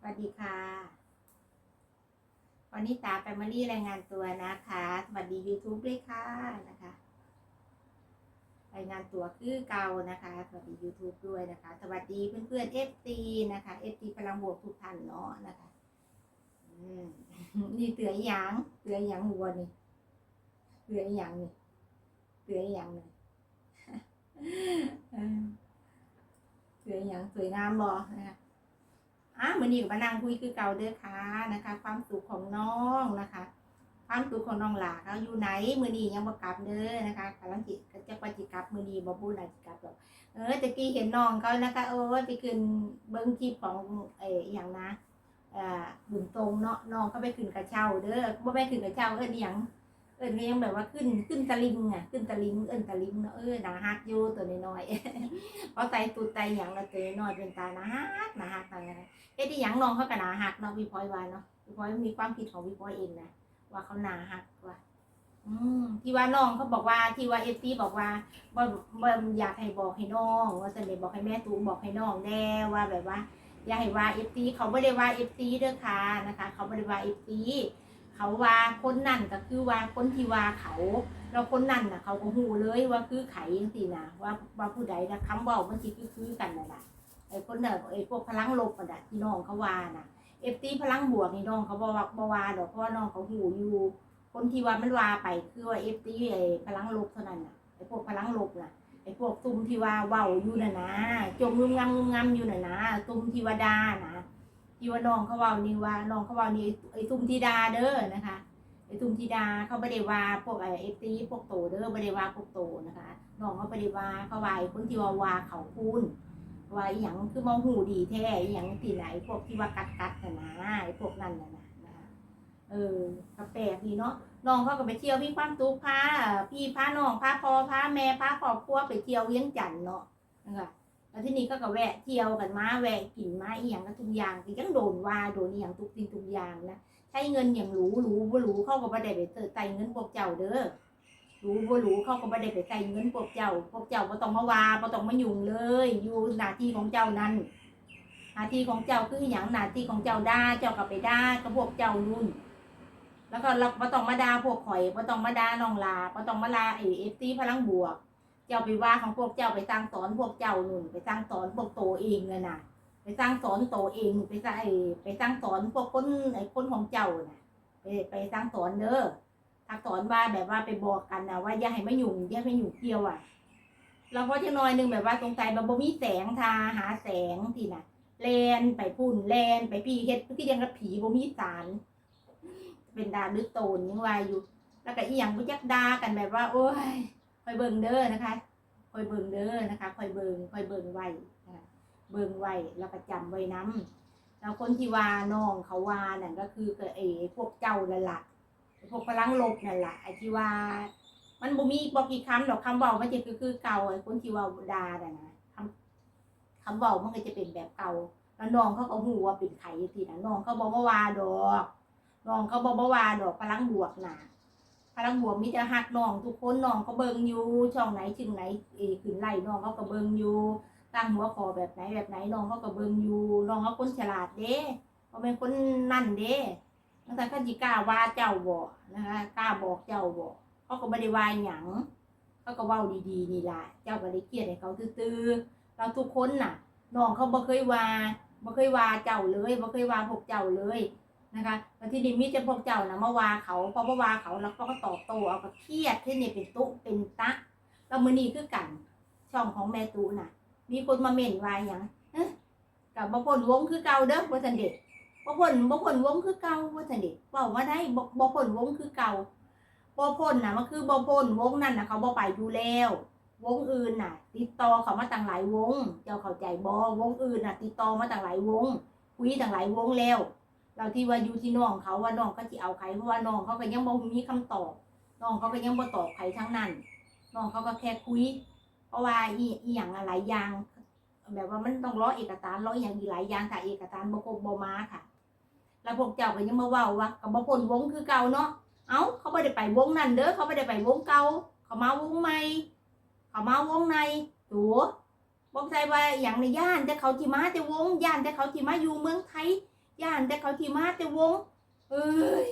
สวัสดีค่ะ วันนี้ตาแฟมิลี่รายงานตัวนะคะ สวัสดี YouTube ด้วยค่ะนะคะ รายงานตัวคือเก่านะคะ สวัสดี YouTube ด้วยนะคะ สวัสดีเพื่อนๆ FT นะคะ FT พลังบวกทุกท่านเนาะนะคะอืมนี่เตือหยังเตือหยังหัวนี่เตือหยังนี่เตือหยังนี่เออเตือหยังสวยงามบ่นะคะ อะมือนี้ก็มานั่งคุยคือเก่าเด้อค่ะนะคะ ความสุขของน้องนะคะ ความสุขของน้องหลาเขาอยู่ไหนมือนี้ยังบ่กลับเด้อนะคะกำลังจิจะปฏิกลับมือนี้บ่พูดอะไรจิกลับหรอกเออตะกี้เห็นน้องเขานะคะโอ้ยไปขึ้นเบิ้งคลิปของเอออย่างนะเอ่อบุญตรงเนาะน้องเขาไปขึ้นกระเช้าเด้อบ่ไปขึ้นกระเช้าเอิ้นอย่าง เอิ้นก็ยังแบบว่าขึ้นขึ้นตะลิงอะขึ้นตะลิงเอิ้นตะลิงเนาะเออนาฮักอยู่ตัวน้อยๆเพราะไตตุดไตหยังละตัวน้อยเป็นตานาฮักนาฮักตาอะไรเอ๊ะที่หยังน้องเขาก็หนาหักเนาะพี่พลอยว่าเนาะพี่พลอยมีความคิดของพี่พลอยเองนะว่าเขานาหักว่าอืมที่ว่าน้องเขาบอกว่าที่ว่าเอฟซีบอกว่าว่าว่อยากให้บอกให้น้อง ว่าจะเลยบอกให้แม่ตูบอกให้น้องแน่ว่าแบบว่า อยากให้ว่าเอฟซีเขาไม่ได้ว่าเอฟซีเด้อค่ะนะคะ เขาไม่ได้ว่าเอฟซี เขาว่าคนนั่นก็คือว่าคนที่ว่าเขาเราคนนั่นน่ะ เขาก็หูเลยว่าคือไขจังซี่นะว่าว่าผู้ใดนะคำเว่ามันสิคือคือกันน่ะนะไอ้คนเนอไอ้พวกพลังลบอะนะที่น้องเขาว่าน่ะเอฟตีพลังบวกนี่น้องเขาบอกว่าบว่าดอกเพราะว่าน้องเขาหูอยู่ คนที่ว่ามันว่าไปคือว่าเอฟตีไอ้พลังลบเท่านั้นน่ะไอ้พวกพลังลบน่ะไอ้พวกตุ้มที่ว่าเว้าอยู่น่ะนะจมงุมงำงุมงำอยู่น่ะนะตุ้มที่ว่าดานะ ที่ว่าน้องเขาว้านี่ว่าน้องเขาว้านี่ไอ้ตุ้มที่ดาเด้อนะคะไอ้ตุ้มที่ดาเขาไม่ได้ว่าพวกไอ้เอฟตีพวกโตเด้อไม่ได้ว่าพวกโตนะคะน้องเขาไม่ได้ว่าเขาว่าไอ้คนที่ว่าว่าเขาพูนว่าอหย่างคือมองหูดีแท้อหย่างที่ไหนพวกที่ว่ากัดกัดๆน่ะนะไอ้พวกนั้นน่ะนะคะเออกระแปลกดีเนาะน้องเขาก็ไปเที่ยวพี่ความตุกพาพี่พาน้องพาพ่อพาแม่พาครอบครัวไปเที่ยวเวียงจันทน์เนาะนะคะ แล้วที่นี่ก็ก็แวะเที่ยวกันมาแวะกินมาอีหยังก็ทุกอย่างก็ยังโดนว่าโดนอีหยังทุกสิ่งทุกอย่างนะใช้เงินอย่างหรูหรูบ่หรูเข้าก็บ่ได้ไปเติไต่เงินพวกเจ้าเด้อรู้บ่รู้เข้าก็บ่ได้ไปใส่เงินพวกเจ้า พวกเจ้าบ่ต้องมาว่าบ่ต้องมายุ่งเลย อยู่หน้าที่ของเจ้านั้นหน้าที่ของเจ้าคืออย่างหน้าที่ของเจ้าด่าเจ้าก็ไปด่ากับพวกเจ้านุ่นแล้วก็เราบ่ต้องมาด่าพวกข่อยบ่ต้องมาด่าน้องลาบ่ต้องมาลาไอ้เอฟซีพลังบวก เจ้าไปว่าของพวกเจ้าไปสร้างสอนพวกเจ้าหนุ่นไปสร้างสอนพวกโตเองเลยนะไปสร้างสอนโตเองไปสร้างไอไปสร้างสอนพวกคนไอ้คนของเจ้าน่ะไปไปสร้างสอนเด้อถ้าสอนว่าแบบว่าไปบอกกันนะว่าอย่าให้มายุ่งอย่าให้ยุ่งเกี่ยวอะเราก็จะน้อยหนึงแบบว่าตรงใจแบบบ่มีแสงทาหาแสงที่น่ะแลนไปพุ่นแลนไปพี่เฮ็ดคือยังกับผีบ่มีสาร เป็นดาลึกโตนยังว่าอยู่ แล้วก็อีหยังบ่จักดากันแบบว่า โอ้ย อยเบิ่งเด้อนะคะคอยเบิ่งเด้อนะคะคอยเบิ่งคอยเบิ่งไว้เบิ่งไว้แล้วก็จำไว้นํแล้วคนที่ว่าน้องเขาว่านั่นก็คือเก็ไอ้พวกเจ้านั่นล่ะพวกพลังลบนั่นแหละไอ้ที่ว่า มันบ่มีบอกกี่คำดอกคำเบามันจะคือคือเก่าไอ้คนที่ว่าดาน่ะนะคำคำเบามันก็จะเป็นแบบเก่าแล้วน้องเขาก็หูว่าเป็นไข่ทีนะน้องเขาบอกว่าวาดอกน้องเขาบอกว่าวาดอกพลังบวกน่ะ พลังบวกมีแต่หักน้องทุกคนน้องเขาเบิงอยู่ช่องไหนชึงไหนเอขึ้นไล่น้องเขาก็เบิงอยู่ตั้งหัวคอแบบไหนแบบไหนน้องเขาก็เบิงอยู่น้องเขาคนฉลาดเด้เขาเป็นคนนั่นเด้ตั้งแต่เขจิกล้าว่าเจ้าบ่นะคะกล้าบอกเจ้าบ่เขาก็ไม่ได้ว่าหยังเขาก็เว้าดีๆนี่ล่ะเจ้าก็ได้เกลียดให้เขาตื้อๆเราทุกคนน่ะน้องเขาบ่เคยว่าบ่เคยว่าเจ้าเลยบ่เคยว่าพวกเจ้าเลย นะคะแล้วที่นี่มีแต่พวกเจ้านะมาว่าเขาพอมาว่าเขาแล้วเขาก็ตอบโต้เอาก็เครียดที่นี่เป็นตุเป็นตะแล้วมื้อนี้คือกัน ช่องของแม่ตูน่ะ มีคนมาเม่นวายังเอ๊ะกับบ่พ้นวงคือเก่าเด้อว่าสันเด็ดบ่พ้นบ่พ้นวงคือเก่าว่าซั่นดิเว้ามาได้บ่บ่พ้นวงคือเก่าบ่พ้นน่ะมันคือบ่พ้นวงนั่นน่ะเขาบ่ไปอยู่แล้ววงอื่นน่ะ ติดต่อเขามาตั้งหลายวง เจ้าเข้าใจบ่วงอื่นน่ะ ติดต่อมาตั้งหลายวงคุยตั้งหลายวงแล้ว เราที่ว่าอยู่ที่น้องเขาว่าน้องก็สิเอาใครเพราะว่าน้องเขาก็ยังบ่มีคำตอบน้องเขาก็ยังบ่ตอบใครทั้งนั้นน้องเขาก็แค่คุย เพราะว่าอีอีหยังหลายอย่าง แบบว่ามันต้องรอเอกสารรออย่างอีหลายอย่างถ้าเอกสารบ่ครบบ่มาค่ะ แล้วพวกเจ้าก็ยังมาเว้าว่ากับบ่พ้นวงคือเก่าเนาะเอ้าเขาไม่ได้ไปวงนั่นเด้อเขาไม่ได้ไปวงเก่าเขามาวงใหม่เขามาวงในตัวบอกใจว่าอย่างในย่านแต่เขาที่มาแต่วงย่านแต่เขาที่มาอยู่เมืองไทย ย่านแต่เขาที่มาแต่วง เอ้ย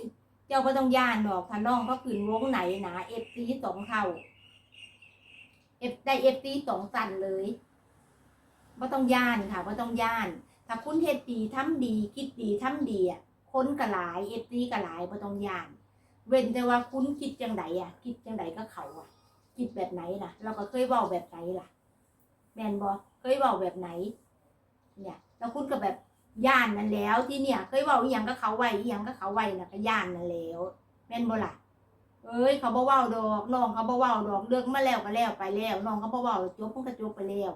เจ้าก็ต้องย่านดอกถ้าน้องเขาขืนวงไหนนะเอฟซีสองเท่าเอฟได้เอฟซีสองสันเลยก็ต้องย่านค่ะก็ต้องย่าน ถ้าคุณเฮ็ดดีทำดี คิดดีทำดีอะคนก็หลายเอฟซีก็หลายก็ต้องย่าน เว้นแต่ว่าคุณคิดจังไดอะ คิดจังไดก็เขาอะ คิดแบบไหนล่ะ เราก็เคยเว้าแบบไหนล่ะ แมนบอเคยเว้าแบบไหน เนี่ย แล้วคุณก็แบบ ย่านนั่นแล้วที่เนี่ย เคยเว้าอีหยังก็เขาไว้อีหยังก็เขาไว้น่ะก็ย่านนั่นแล้วแม่นบ่ล่ะเอ้ยเขาบ่เว้าดอกน้องเขาบ่เว้าดอกเลิกมาแล้วก็แล้วไปแล้วน้องเขาบ่เว้าจบมันก็จบไปแล้ว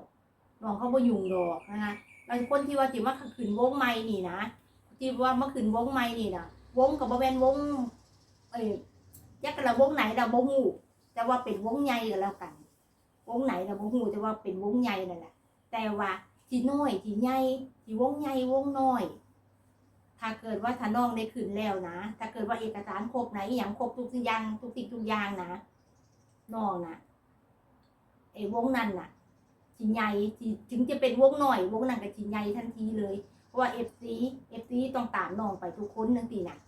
น้องเขาบ่ยุ่งดอกนะคะแล้วคนที่ว่าสิมาขึ้นวงใหม่นี่นะที่ว่ามาขึ้นวงใหม่นี่นะวงก็บ่แม่นวงเอ้ยจักกะละวงไหนเราบ่ฮู้แต่ว่าเป็นวงใหญ่ก็แล้วกัน วงไหนเราบ่ฮู้แต่ว่าเป็นวงใหญ่นั่นแหละแต่ว่า ทีน้อยทีใหญ่ทีวงใหญ่วงน้อย ถ้าเกิดว่าถ้าน้องได้ขึ้นแล้วนะ ถ้าเกิดว่าเอกสารครบไหนอหย่างครบทุกสิ่งอย่างทุกสิ่งทุกอย่างนะน้องนะไอ้วงนั้นน่ะจิใหญ่ที่ถึงจะเป็นวงหน่อยวงนั้นก็จิใหญ่ทันทีเลยเพราะว่าเอฟซีเอฟซีต้องตามน้องไปทุกคนนั่นสินะ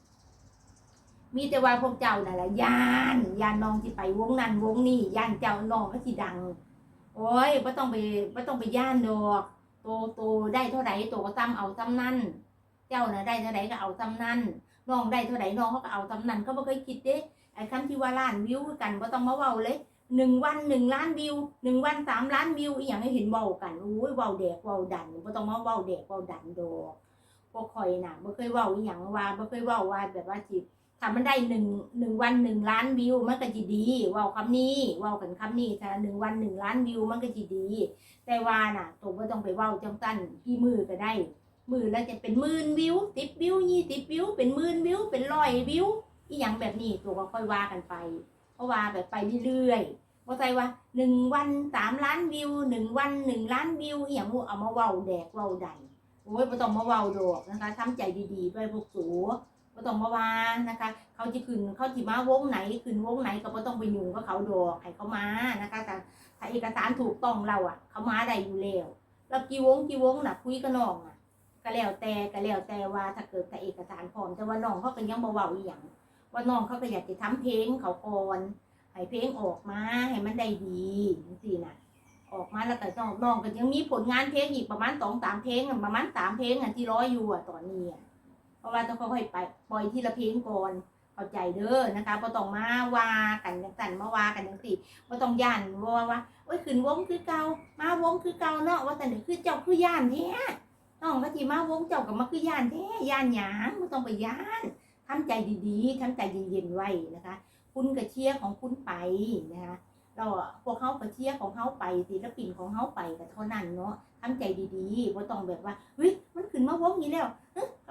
มีแต่ว่าพวกเจ้านั่นแหละย่านย่านน้องที่ไปวงนั้นวงนี้ย่านเจ้าน้องก็สิดัง โอ้ยไม่ต้องไปไม่ต้องไปย่านดอก โตโตได้เท่าไหร่โตก็ซ้ำเอาซ้ำนั่น เจ้าน่ะได้เท่าไหร่ก็เอาซ้ำนั่นน้องได้เท่าไหร่น้องเขาก็เอาซ้ำนั่นเขาบ่เคยคิดเด้ไอ้คำที่ว่าล้านวิวกันบ่ต้องมาเว้าเลยหนึ่งวันหนึ่งล้านวิวหนึ่งวันสามล้านวิวอีหยังให้เห็นเว้ากันอุ้ยเว้าแดกเว้าดันบ่ต้องมาเว้าแดกเว้าดันดอกพวกข่อยน่ะบ่เคยเว้าอีหยังว่าบ่เคยเว้าว่าแบบว่าสิ ถ้ามันได้หนึ่งหนึ่งวันหนึ่งล้านวิวมันก็สิดีว้าคำนี้ว้ากันคำนี้ถ้าหนึ่งวันหนึ่งล้านวิวมันก็สิดี แต่ว่าน่ะตัวบ่ต้องไปว้าจังซั่นกี่มือก็ได้ มือแล้วจะเป็นหมื่นวิวสิบวิวยี่สิบวิวเป็นหมื่นวิวเป็นร้อยวิวอีหยังแบบนี้ตัวก็ค่อยว่ากันไป เพราะว่าแบบไปเรื่อยๆว่าใจว่าหนึ่งวันสามล้านวิวหนึ่งวันหนึ่งล้านวิวอีหยังมูเอามาเว้าแดกเว้าดันโอ้ยไม่ต้องมาเว้าดอกนะคะทำใจดีๆไปพวกสู ต้องมาว่านะคะ เขาจะขึ้นเขาจะมาวงไหนขึ้นวงไหนก็ไม่ต้องไปอยุ่กับเขาดอกให้เขามานะคะแต่ถ้าเอกสารถูกต้องเราอะ เขามาได้อยู่แล้วแล้วกี่วงกี่วงน่ะคุยกับน้องอะก็แล้วแต่ก็แล้วแต่ว่าถ้าเกิดแต่เอกสารพร้อมแต่ว่าน้องเขาก็ยังบ่เว้าอีหยังว่าน้องเขาก็อยากจะทำเพลงเขาก่อนให้เพลงออกมาให้มันได้ดีจังๆนะออกมาแล้วก็น้องน้องก็ยังมีผลงานเพลงอีกประมาณสองสามเพลงประมาณสามเพลงอะที่ร้อยอยู่อะตอนนี้อะ เพราะว่าต้องค่อยๆไปปล่อยทีละเพลงก่อนเข้าใจเด้อนะคะบ่ต้องมาว่ากันจังซั่นมาว่ากันจังซี่บ่ต้องย่านว่าว่าโอ้ยขึ้นวงคือเก่ามาวงคือเก่าเนาะว่าแต่นี่คือเจ้าคือย่านแท้น้องก็ทีมาวงเจ้ากับมาคือย่านแท้ย่านหยางไม่ต้องไปย่านทำใจดีๆทำใจเย็นๆไว้นะคะ คุณกับเชียร์ของคุณไปนะคะเราพวกเขากับเชียร์ของเขาไปศิลปินของเขาไปก็เท่านั้นเนาะทำใจดีๆว่าต้องแบบว่าเฮ้ยมันขึ้นมาวงนี้แล้ว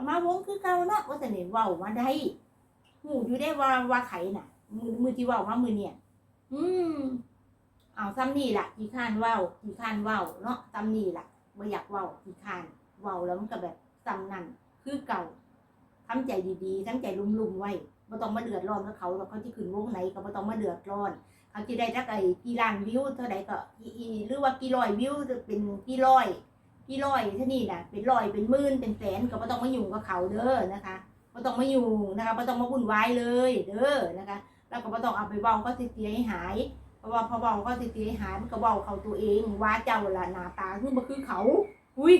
มาวงคือเก่าเนาะว่าแต่เนี่ยเว้ามาได้หูอยู่ได้ว่าว่าไขน่ะ มือมือที่เว้ามามือเนี่ย อืมเอาซ้ำนี่ล่ะกี่ข้านเว้ากี่ข้านเว้าเนาะซ้ำนี่ล่ะไม่อยากเว้ากี่ข้านเว้าแล้วมันก็แบบซ้ำนั่นคือเก่าทำใจดีๆทำใจลุ่มๆไว้ไม่ต้องมาเดือดร้อนกับเขาหรอกเขาที่ขึ้นวงไหนก็ไม่ต้องมาเดือดร้อนเขาจะได้จักไอ้กี่ล้านวิวเท่าใดก็อีอีหรือว่ากี่ร้อยวิวจะเป็นกี่ร้อย กี่ร้อยเท่านี้น่ะเป็นร้อยเป็นหมื่นเป็นแสนก็ไม่ต้องมายุ่งกับเขาเด้อนะคะไม่ต้องมายุ่งนะคะไม่ต้องมาวุ่นวายเลยเด้อนะคะ แล้วก็ไม่ต้องเอาไปเว้าก็สิเสียให้หายเพราะว่าพอเว้าก็สิเสียให้หายมันก็เว้าเขาตัวเองว่าเจ้าละหน้าตาคือบ่คือเขา อุ้ย